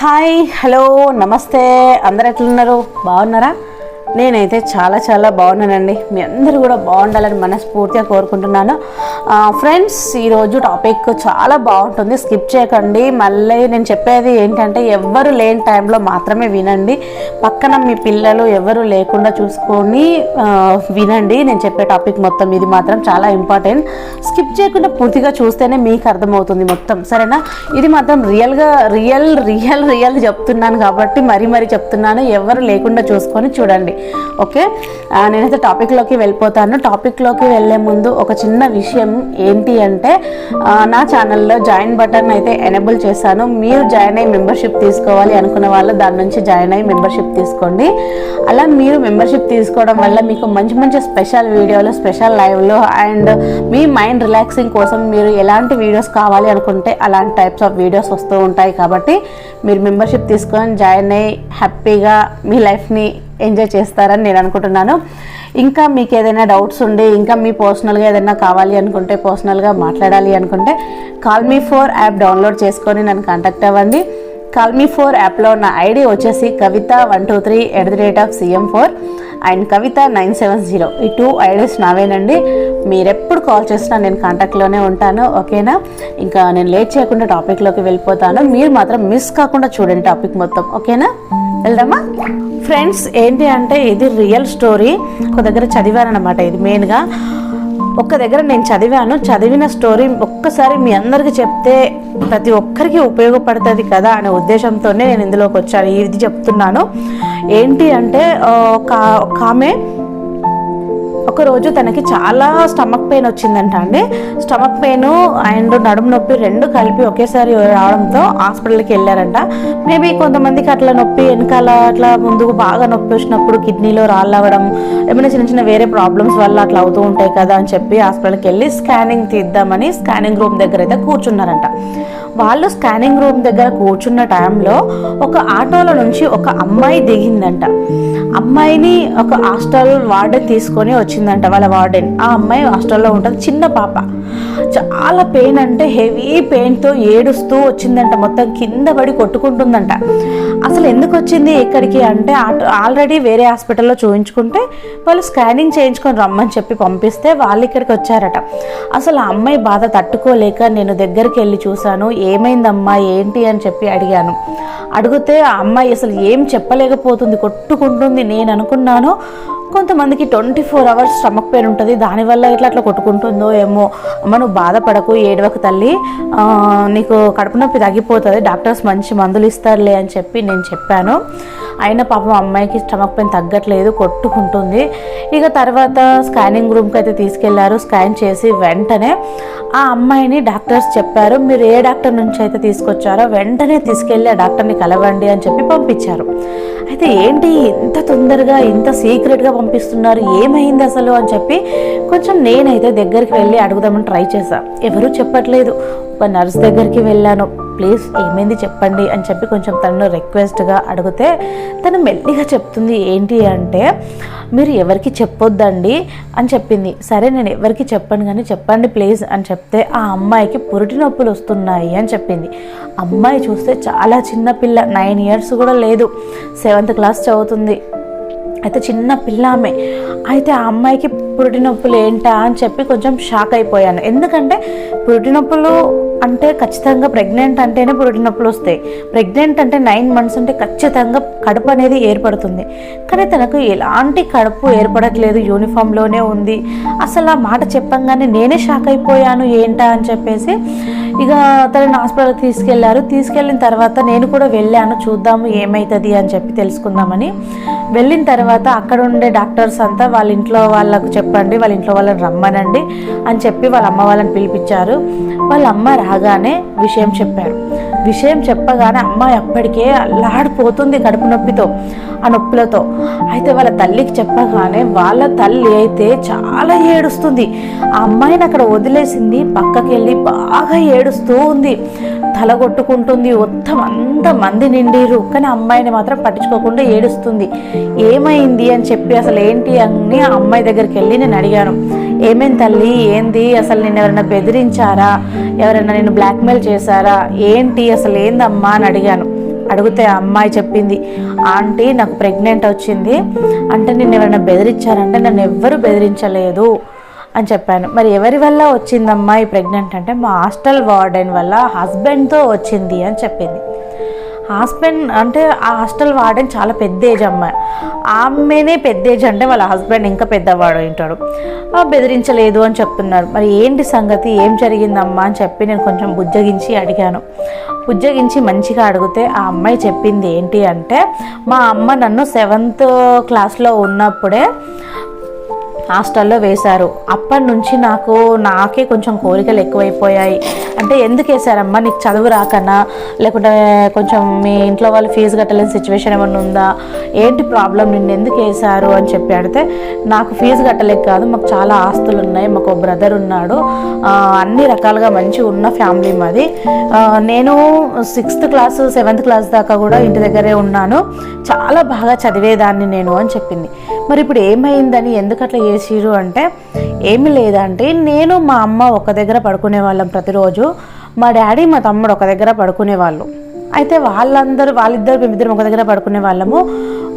Hi hello నమస్తే. అందరు ఎట్లున్నారు? బాగున్నారా? నేనైతే చాలా చాలా బాగున్నానండి. మీ అందరూ కూడా బాగుండాలని మనస్ఫూర్తిగా కోరుకుంటున్నాను. ఫ్రెండ్స్ ఈరోజు టాపిక్ చాలా బాగుంటుంది. స్కిప్ చేయకండి. మళ్ళీ నేను చెప్పేది ఏంటంటే ఎవ్వరు లేని టైంలో మాత్రమే వినండి. పక్కన మీ పిల్లలు ఎవరు లేకుండా చూసుకొని వినండి. నేను చెప్పే టాపిక్ మొత్తం ఇది మాత్రం చాలా ఇంపార్టెంట్. స్కిప్ చేయకుండా పూర్తిగా చూస్తేనే మీకు అర్థమవుతుంది మొత్తం. సరేనా? ఇది మాత్రం రియల్గా రియల్ రియల్ రియల్ చెప్తున్నాను కాబట్టి మరీ మరీ చెప్తున్నాను. ఎవరు లేకుండా చూసుకొని చూడండి. ఓకే? నేనైతే టాపిక్లోకి వెళ్ళిపోతాను. టాపిక్లోకి వెళ్ళే ముందు ఒక చిన్న విషయం ఏంటి అంటే నా ఛానల్లో జాయిన్ బటన్ అయితే ఎనేబుల్ చేశాను. మీరు జాయిన్ అయ్యి మెంబర్షిప్ తీసుకోవాలి అనుకున్న వాళ్ళు దాని నుంచి జాయిన్ అయ్యి మెంబర్షిప్ తీసుకోండి. అలా మీరు మెంబర్షిప్ తీసుకోవడం వల్ల మీకు మంచి మంచి స్పెషల్ వీడియోలు స్పెషల్ లైవ్లు అండ్ మీ మైండ్ రిలాక్సింగ్ కోసం మీరు ఎలాంటి వీడియోస్ కావాలి అనుకుంటే అలాంటి టైప్స్ ఆఫ్ వీడియోస్ వస్తూ ఉంటాయి కాబట్టి మీరు మెంబర్షిప్ తీసుకొని జాయిన్ అయ్యి హ్యాపీగా మీ లైఫ్ని ఎంజాయ్ చేస్తారని నేను అనుకుంటున్నాను. ఇంకా మీకు ఏదైనా డౌట్స్ ఉండి ఇంకా మీ పర్సనల్గా ఏదైనా కావాలి అనుకుంటే పర్సనల్గా మాట్లాడాలి అనుకుంటే call me for app download చేసుకొని నన్ను కాంటాక్ట్ అవ్వండి. కాల్ మీ ఫోర్ యాప్లో నా ఐడి వచ్చేసి Kavitha one two three at the rate of CM four and Kavitha nine seven zero. ఈ టూ ఐడీస్ నావేనండి. మీరెప్పుడు కాల్ చేసినా నేను కాంటాక్ట్లోనే ఉంటాను ఓకేనా? ఇంకా నేను లేట్ చేయకుండా టాపిక్లోకి వెళ్ళిపోతాను. మీరు మాత్రం మిస్ కాకుండా చూడండి టాపిక్ మొత్తం ఓకేనా? వెళ్దామా? ఫ్రెండ్స్ ఏంటి అంటే ఇది రియల్ స్టోరీ ఒక దగ్గర చదివానమాట ఇది మెయిన్గా ఒక్క దగ్గర నేను చదివాను. చదివిన స్టోరీ ఒక్కసారి మీ అందరికీ చెప్తే ప్రతి ఒక్కరికి ఉపయోగపడుతుంది కదా అనే ఉద్దేశంతోనే నేను ఇందులోకి వచ్చాను. ఇది చెప్తున్నాను. ఏంటి అంటే ఒక ఒక ఆమె ఒకరోజు తనకి చాలా స్టమక్ పెయిన్ వచ్చిందంట అండి. స్టమక్ పెయిన్ అండ్ నడుము నొప్పి రెండు కలిపి ఒకేసారి రావడంతో హాస్పిటల్కి వెళ్ళారంట. మేబీ కొంతమందికి అట్లా నొప్పి వెనకాల అట్లా ముందుకు బాగా నొప్పి వచ్చినప్పుడు కిడ్నీలో రాళ్ళవడం ఏమైనా చిన్న చిన్న వేరే ప్రాబ్లమ్స్ వల్ల అట్లా అవుతూ ఉంటాయి కదా అని చెప్పి హాస్పిటల్కి వెళ్ళి స్కానింగ్ తీద్దామని స్కానింగ్ రూమ్ దగ్గర అయితే కూర్చున్నారంట. వాళ్ళు స్కానింగ్ రూమ్ దగ్గర కూర్చున్న టైంలో ఒక ఆటోలో నుంచి ఒక అమ్మాయి దిగిందంట. అమ్మాయిని ఒక హాస్టల్ వార్డెన్ తీసుకొని వచ్చిందంట వాళ్ళ వార్డెన్. ఆ అమ్మాయి హాస్టల్లో ఉంటుంది చిన్న పాప. చాలా పెయిన్ అంటే హెవీ పెయిన్తో ఏడుస్తూ వచ్చిందంట మొత్తం కింద పడి కొట్టుకుంటుందంట. అసలు ఎందుకు వచ్చింది ఎక్కడికి అంటే ఆల్రెడీ వేరే హాస్పిటల్లో చూపించుకుంటే వాళ్ళు స్కానింగ్ చేయించుకొని రమ్మని చెప్పి పంపిస్తే వాళ్ళు ఇక్కడికి వచ్చారట. అసలు ఆ అమ్మాయి బాధ తట్టుకోలేక నేను దగ్గరికి వెళ్ళి చూశాను ఏమైందమ్మా ఏంటి అని చెప్పి అడిగాను. అడిగితే ఆ అమ్మాయి అసలు ఏం చెప్పలేకపోతుంది కొట్టుకుంటుంది నేను అనుకున్నాను. కొంతమందికి twenty four hours stomach pain ఉంటుంది దానివల్ల ఇట్లా అట్లా కొట్టుకుంటుందో ఏమో. అమ్మ నువ్వు బాధపడకు ఏడవకు తల్లి. నీకు కడుపు నొప్పి తగ్గిపోతుంది డాక్టర్స్ మంచి మందులు ఇస్తారులే అని చెప్పి నేను చెప్పాను. అయినా పాపం అమ్మాయికి స్టమక్ పెయిన్ తగ్గట్లేదు కొట్టుకుంటుంది. ఇక తర్వాత స్కానింగ్ రూమ్కి అయితే తీసుకెళ్ళారు. స్కాన్ చేసి వెంటనే ఆ అమ్మాయిని డాక్టర్స్ చెప్పారు. మీరు ఏ డాక్టర్ నుంచి అయితే తీసుకొచ్చారో వెంటనే తీసుకెళ్ళి ఆ డాక్టర్ని కలవండి అని చెప్పి పంపించారు. అయితే ఏంటి ఇంత తొందరగా ఇంత సీక్రెట్గా పంపిస్తున్నారు? ఏమైంది అసలు అని చెప్పి కొంచెం నేనైతే దగ్గరికి వెళ్ళి అడుగుదామని ట్రై చేశాను ఎవరూ చెప్పట్లేదు. ఒక నర్స్ దగ్గరికి వెళ్ళాను. ప్లీజ్ ఏమైంది చెప్పండి అని చెప్పి కొంచెం తనను రిక్వెస్ట్గా అడిగితే తను మెల్లిగా చెప్తుంది ఏంటి అంటే మీరు ఎవరికి చెప్పొద్దండి? అని చెప్పింది. సరే నేను ఎవరికి చెప్పను కానీ చెప్పండి ప్లీజ్ అని చెప్తే ఆ అమ్మాయికి పురిటి నొప్పులు వస్తున్నాయి అని చెప్పింది. అమ్మాయి చూస్తే చాలా చిన్న పిల్ల నైన్ ఇయర్స్ కూడా లేదు సెవెంత్ క్లాస్ చదువుతుంది. అయితే చిన్న పిల్ల ఆమె అయితే ఆ అమ్మాయికి పురిటి నొప్పులు ఏంటా అని చెప్పి కొంచెం షాక్ అయిపోయాను. ఎందుకంటే పురిటి నొప్పులు అంటే ఖచ్చితంగా ప్రెగ్నెంట్ అంటేనే పురుటి నొప్పులు వస్తాయి. ప్రెగ్నెంట్ అంటే నైన్ మంత్స్ అంటే ఖచ్చితంగా కడుపు అనేది ఏర్పడుతుంది. కానీ తనకు ఎలాంటి కడుపు ఏర్పడట్లేదు యూనిఫామ్లోనే ఉంది. అసలు ఆ మాట చెప్పంగానే నేనే షాక్ అయిపోయాను ఏంటా అని చెప్పేసి ఇక తనని హాస్పిటల్కి తీసుకెళ్ళారు. తీసుకెళ్ళిన తర్వాత నేను కూడా వెళ్ళాను చూద్దాము ఏమవుతుంది అని చెప్పి తెలుసుకుందామని. వెళ్ళిన తర్వాత అక్కడ ఉండే డాక్టర్స్ అంతా వాళ్ళ ఇంట్లో వాళ్ళకు చెప్పండి వాళ్ళ ఇంట్లో వాళ్ళని రమ్మనండి అని చెప్పి వాళ్ళ అమ్మ వాళ్ళని పిలిపించారు. వాళ్ళ అమ్మ రాగానే విషయం చెప్పారు విషయం చెప్పగానే అమ్మాయి అప్పటికే అల్లాడిపోతుంది కడుపు నొప్పితో ఆ నొప్పులతో. అయితే వాళ్ళ తల్లికి చెప్పగానే వాళ్ళ తల్లి అయితే చాలా ఏడుస్తుంది. ఆ అమ్మాయిని అక్కడ వదిలేసింది పక్కకి వెళ్ళి బాగా ఏడుస్తూ ఉంది. తల కొట్టుకుంటుంది మొత్తం అంత మంది నిండిరు. కానీ అమ్మాయిని మాత్రం పట్టించుకోకుండా ఏడుస్తుంది. ఏమైంది అని చెప్పి అసలు ఏంటి అని ఆ అమ్మాయి దగ్గరికి వెళ్ళి నేను అడిగాను. ఏమేం తల్లి? ఏంది? అసలు నేను ఎవరైనా బెదిరించారా? ఎవరైనా నేను బ్లాక్మెయిల్ చేశారా? ఏంటి? అసలు ఏందమ్మా అని అడిగాను. అడిగితే ఆ అమ్మాయి చెప్పింది ఆంటీ నాకు ప్రెగ్నెంట్ వచ్చింది. అంటే నేను ఎవరైనా బెదిరించారంటే నన్ను ఎవ్వరు బెదిరించలేదు అని చెప్పాను. మరి ఎవరి వల్ల వచ్చిందమ్మా ఈ ప్రెగ్నెంట్ అంటే మా హాస్టల్ వార్డెన్ వల్ల హస్బెండ్తో వచ్చింది అని చెప్పింది. హస్బెండ్ అంటే ఆ హాస్టల్ వాడని చాలా పెద్ద ఏజ్ అమ్మాయి. ఆమెనే పెద్ద ఏజ్ అంటే వాళ్ళ హస్బెండ్ ఇంకా పెద్దవాడు ఉంటాడు. బెదిరించలేదు అని చెప్తున్నారు. మరి ఏంటి సంగతి? ఏం జరిగిందమ్మా? అని చెప్పి నేను కొంచెం బుజ్జగించి అడిగాను. బుజ్జగించి మంచిగా అడిగితే ఆ అమ్మాయి చెప్పింది ఏంటి అంటే మా అమ్మ నన్ను సెవెంత్ క్లాస్లో ఉన్నప్పుడే హాస్టల్లో వేశారు. అప్పటి నుంచి నాకు నాకే కొంచెం కోరికలు ఎక్కువైపోయాయి. అంటే ఎందుకు వేశారమ్మా నీకు చదువు రాకనా? లేకుంటే కొంచెం మీ ఇంట్లో వాళ్ళు ఫీజు కట్టలేని సిచ్యువేషన్ ఏమన్నా ఉందా? ఏంటి ప్రాబ్లం నిన్ను ఎందుకు వేశారు? అని చెప్పి అడిగితే నాకు ఫీజు కట్టలేక కాదు మాకు చాలా ఆస్తులు ఉన్నాయి మాకు బ్రదర్ ఉన్నాడు. అన్ని రకాలుగా మంచి ఉన్న ఫ్యామిలీ మాది. నేను సిక్స్త్ క్లాస్ సెవెంత్ క్లాస్ దాకా కూడా ఇంటి దగ్గరే ఉన్నాను. చాలా బాగా చదివేదాన్ని నేను అని చెప్పింది. మరి ఇప్పుడు ఏమైందని ఎందుకు అట్లా చేసిరు అంటే ఏమీ లేదంటే నేను మా అమ్మ ఒక దగ్గర పడుకునే వాళ్ళం ప్రతిరోజు మా డాడీ మా తమ్ముడు ఒక దగ్గర పడుకునేవాళ్ళు. అయితే వాళ్ళందరూ వాళ్ళిద్దరు మేమిద్దరం ఒక దగ్గర పడుకునే వాళ్ళము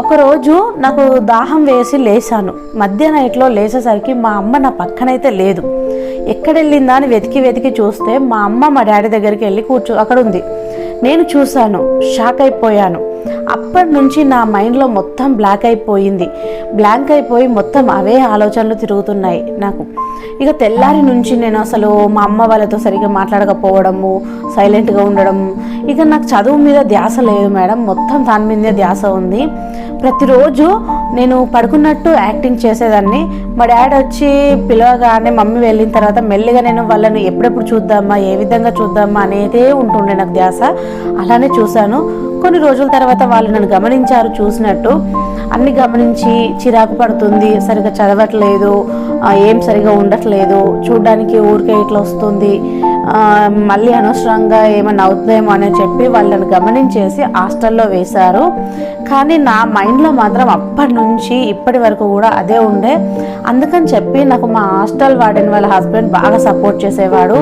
ఒకరోజు నాకు దాహం వేసి లేచాను మధ్య నైట్లో లేచేసరికి మా అమ్మ నా పక్కనైతే లేదు. ఎక్కడెళ్ళిందా అని వెతికి వెతికి చూస్తే మా అమ్మ మా డాడీ దగ్గరికి వెళ్ళి కూర్చో అక్కడ ఉంది నేను చూశాను షాక్ అయిపోయాను. అప్పటి నుంచి నా మైండ్లో మొత్తం బ్లాక్ అయిపోయింది. బ్లాంక్ అయిపోయి మొత్తం అవే ఆలోచనలు తిరుగుతున్నాయి నాకు. ఇక తెల్లారి నుంచి నేను అసలు మా అమ్మ వాళ్ళతో సరిగ్గా మాట్లాడకపోవడము సైలెంట్గా ఉండడం ఇక నాకు చదువు మీద ధ్యాస లేదు మేడం. మొత్తం దాని మీదే ధ్యాస ఉంది. ప్రతిరోజు నేను పడుకున్నట్టు యాక్టింగ్ చేసేదాన్ని. మా డాడీ వచ్చి పిలవగానే మమ్మీ వెళ్ళిన తర్వాత మెల్లిగా నేను వాళ్ళని ఎప్పుడెప్పుడు చూద్దామా ఏ విధంగా చూద్దామా అనేదే ఉంటుండే నాకు ధ్యాస. అలానే చూశాను. కొన్ని రోజుల తర్వాత వాళ్ళు నన్ను గమనించారు చూసినట్టు. అన్ని గమనించి చిరాకు పడుతుంది. సరిగా చదవట్లేదు. ఏం సరిగా ఉండట్లేదు. చూడడానికి ఊరికే ఇట్లా వస్తుంది. మళ్ళీ అనవసరంగా ఏమైనా అవుతుందేమో అని చెప్పి వాళ్ళని గమనించేసి హాస్టల్లో వేశారు. కానీ నా మైండ్లో మాత్రం అప్పటి నుంచి ఇప్పటి వరకు కూడా అదే ఉండే. అందుకని చెప్పి నాకు మా హాస్టల్ వాడిన వాళ్ళ హస్బెండ్ బాగా సపోర్ట్ చేసేవాడు.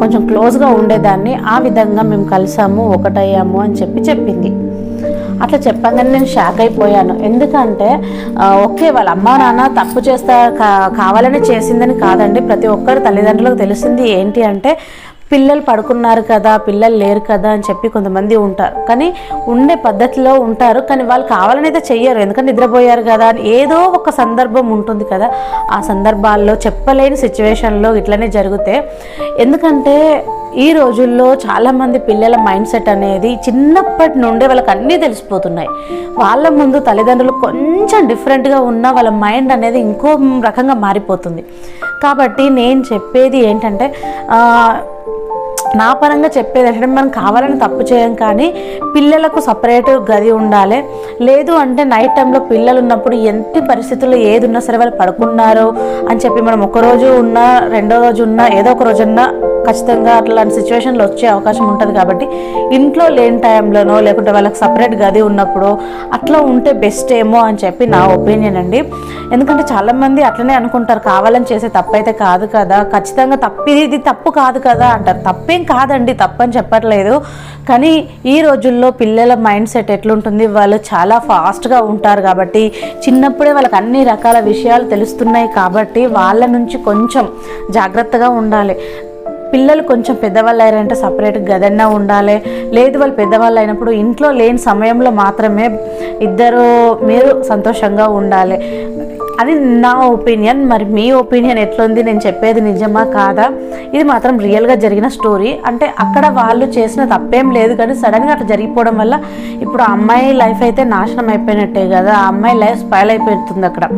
కొంచెం క్లోజ్గా ఉండేదాన్ని. ఆ విధంగా మేము కలిసాము ఒకటయ్యాము అని చెప్పి చెప్పింది. అట్లా చెప్పగానే నేను షాక్ అయిపోయాను. ఎందుకంటే ఓకే వాళ్ళ అమ్మ నాన్న తప్పు చేస్తా కావాలని చేసిందని కాదండి. ప్రతి ఒక్కరు తల్లిదండ్రులకు తెలిసింది ఏంటి అంటే పిల్లలు పడుకున్నారు కదా పిల్లలు లేరు కదా అని చెప్పి కొంతమంది ఉంటారు. కానీ ఉండే పద్ధతిలో ఉంటారు. కానీ వాళ్ళు కావాలని అయితే చెయ్యరు. ఎందుకంటే నిద్రపోయారు కదా అని ఏదో ఒక సందర్భం ఉంటుంది కదా. ఆ సందర్భాల్లో చెప్పలేని సిచ్యువేషన్లో ఇట్లనే జరిగితే ఎందుకంటే ఈ రోజుల్లో చాలామంది పిల్లల మైండ్ సెట్ అనేది చిన్నప్పటి నుండే వాళ్ళకి అన్నీ తెలిసిపోతున్నాయి. వాళ్ళ ముందు తల్లిదండ్రులు కొంచెం డిఫరెంట్గా ఉన్న వాళ్ళ మైండ్ అనేది ఇంకో రకంగా మారిపోతుంది. కాబట్టి నేను చెప్పేది ఏంటంటే నా పరంగా చెప్పేది ఏంటంటే మనం కావాలని తప్పు చేయం కానీ పిల్లలకు సపరేట్ గది ఉండాలి. లేదు అంటే నైట్ టైంలో పిల్లలు ఉన్నప్పుడు ఎంత పరిస్థితుల్లో ఏది ఉన్నా సరే వాళ్ళు పడుకున్నారు అని చెప్పి మనం ఒక రోజు ఉన్నా రెండో రోజు ఉన్నా ఏదో ఒక రోజున్నా ఖచ్చితంగా అట్లాంటి సిచ్యువేషన్లో వచ్చే అవకాశం ఉంటుంది కాబట్టి ఇంట్లో లేని టైంలోనో లేకుంటే వాళ్ళకి సపరేట్ గది ఉన్నప్పుడు అట్లా ఉంటే బెస్ట్ ఏమో అని చెప్పి నా ఒపీనియన్ అండి. ఎందుకంటే చాలామంది అట్లనే అనుకుంటారు కావాలని చేసే తప్పు అయితే కాదు కదా. ఖచ్చితంగా తప్పు ఇది తప్పు కాదు కదా అంటారు. తప్పేం కాదండి తప్పని చెప్పట్లేదు. కానీ ఈ రోజుల్లో పిల్లల మైండ్ సెట్ ఎట్లుంటుంది? వాళ్ళు చాలా ఫాస్ట్గా ఉంటారు కాబట్టి చిన్నప్పుడే వాళ్ళకి అన్ని రకాల విషయాలు తెలుస్తున్నాయి కాబట్టి వాళ్ళ నుంచి కొంచెం జాగ్రత్తగా ఉండాలి. పిల్లలు కొంచెం పెద్దవాళ్ళు అయ్యారంటే సపరేట్ గదన్నా ఉండాలి. లేదు వాళ్ళు పెద్దవాళ్ళు అయినప్పుడు ఇంట్లో లేని సమయంలో మాత్రమే ఇద్దరు మీరు సంతోషంగా ఉండాలి. అది నా ఒపీనియన్ మరి మీ ఒపీనియన్ ఎట్లుంది? నేను చెప్పేది నిజమా కాదా? ఇది మాత్రం రియల్గా జరిగిన స్టోరీ అంటే అక్కడ వాళ్ళు చేసిన తప్పేం లేదు కానీ సడన్గా అట్లా జరిగిపోవడం వల్ల ఇప్పుడు ఆ అమ్మాయి లైఫ్ అయితే నాశనం అయిపోయినట్టే కదా? ఆ అమ్మాయి లైఫ్ స్పైల్ అయిపోతుంది అక్కడ.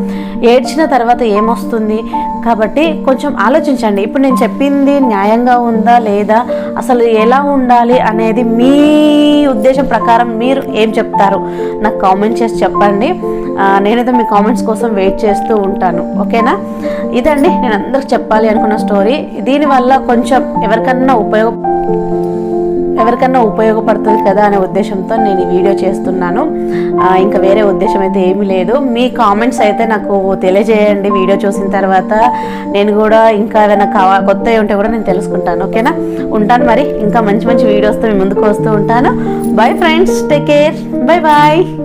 ఏడ్చిన తర్వాత ఏమొస్తుంది? కాబట్టి కొంచెం ఆలోచించండి. ఇప్పుడు నేను చెప్పింది న్యాయంగా ఉందా లేదా? అసలు ఎలా ఉండాలి అనేది మీ ఉద్దేశం ప్రకారం మీరు ఏం చెప్తారు? నాకు కామెంట్ చేసి చెప్పండి. నేనైతే మీ కామెంట్స్ కోసం వెయిట్ చేస్తూ ఉంటాను. ఓకేనా? ఇదండి నేను అందరికి చెప్పాలి అనుకున్న స్టోరీ. దీనివల్ల కొంచెం ఎవరికన్నా ఉపయోగ ఎవరికన్నా ఉపయోగపడుతుంది కదా అనే ఉద్దేశంతో నేను ఈ వీడియో చేస్తున్నాను. ఇంకా వేరే ఉద్దేశం అయితే ఏమీ లేదు. మీ కామెంట్స్ అయితే నాకు తెలియజేయండి. వీడియో చూసిన తర్వాత నేను కూడా ఇంకా ఏదైనా కావా కొత్తవి ఉంటే కూడా నేను తెలుసుకుంటాను. ఓకేనా? ఉంటాను మరి. ఇంకా మంచి మంచి వీడియోస్తో మీ ముందుకు వస్తూ ఉంటాను. Bye friends take care bye bye